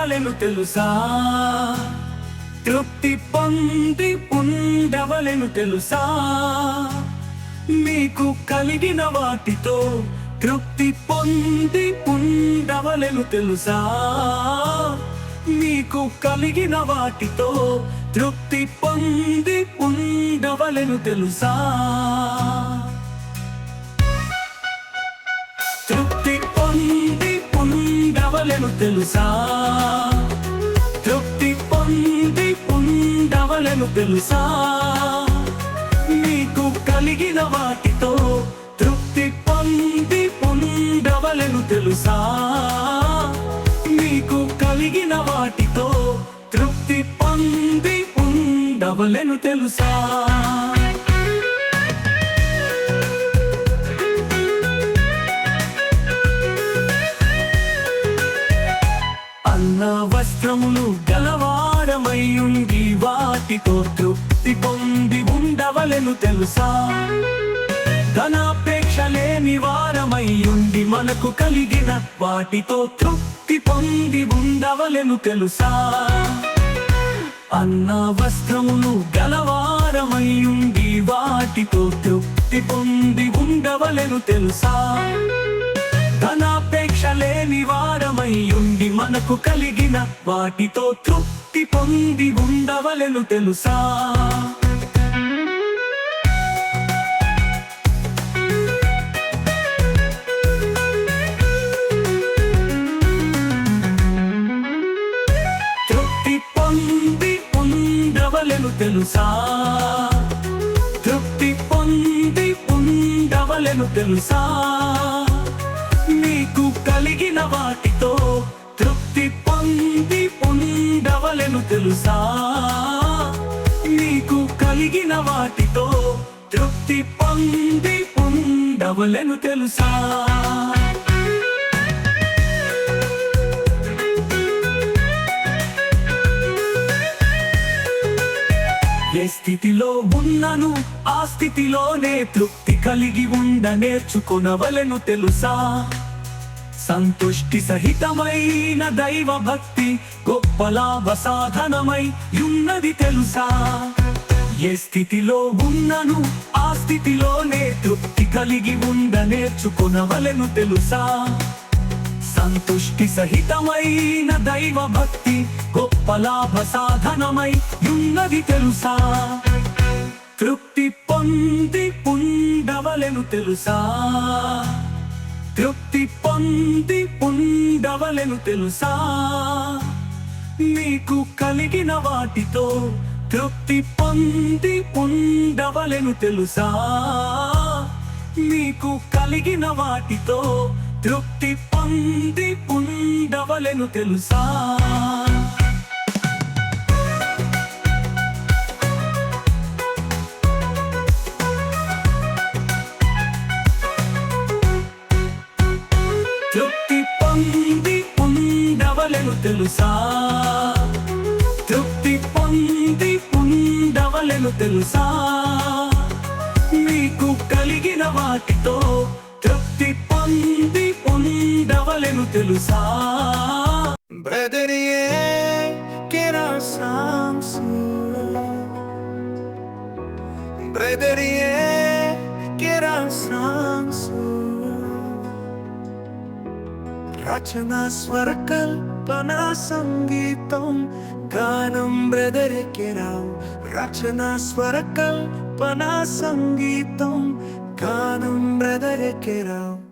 ఉండవలెను తెలుసా? తృప్తి పొంది ఉండవలెను తెలుసా? మీకు కలిగిన వాటితో తృప్తి పొంది ఉండవలెను తెలుసా? మీకు కలిగిన వాటితో తృప్తి పొంది ఉండవలెను తెలుసా? తృప్తి పొంది ఉండవలెను తెలుసా? ఉండవలెను తెలుసా? మీకు కలిగిన వాటితో తృప్తి పొంది పొందవలను తెలుసా? మీకు కలిగిన వాటితో తృప్తి పొంది ఉండవలెను తెలుసా? అన్న వస్త్రములు గలవాడమయ్యుండి వాటితో తృప్తి పొంది ఉండవలను తెలుసా? ధనాపేక్ష లేని వారమయ్యుండి మనకు కలిగిన వాటితో తృప్తి పొంది ఉండవలను తెలుసా? అన్న వస్త్రమును గలవారమై ఉండి వాటితో తృప్తి పొంది ఉండవలను తెలుసా? ధనాపేక్ష లేని వారమై ఉండి మనకు కలిగిన వాటితో తృప్తి పొంది ఉండవలెను తెలుసా? తృప్తి పొంది ఉండవలెను తెలుసా? తృప్తి పొంది ఉండవలెను తెలుసా? మీకు కలిగిన వాటితో తృప్తి పొంది ఉండవలను తెలుసా? నీకు కలిగిన వాటితో తృప్తి పొంది ఉండవలను తెలుసా? ఏ స్థితిలో ఉన్నను ఆ స్థితిలోనే తృప్తి కలిగి ఉండ నేర్చుకునవలను తెలుసా? సంతుష్టి సహితమైన దైవ భక్తి గొప్ప లాభ సాధనమై ఉన్నది తెలుసా? ఏ స్థితిలో ఉన్నను ఆ స్థితిలోనే తృప్తి కలిగి ఉండ నేర్చుకునవలను తెలుసా? సంతుష్టి సహితమైన దైవ భక్తి గొప్ప లాభ సాధనమై ఉన్నది తెలుసా? తృప్తి పొంది ఉండవలెను తెలుసా? తృప్తి పొంది ఉండవలను తెలుసా? మీకు కలిగిన వాటితో తృప్తి పొంది ఉండవలను తెలుసా? మీకు కలిగిన వాటితో తృప్తి పొంది ఉండవలను తెలుసా? తెలుసా? తృప్తి పొంది ఉండవలెను తెలుసా? మీకు కలిగిన వాటితో తృప్తి పొంది ఉండవలెను తెలుసా? Brother, yeah, get our songs. Brother, yeah, సంగీతం గానం బ్రదరికెరావు రచన స్వర స్వరకల్పన సంగీతం గానం బ్రదరికెరావు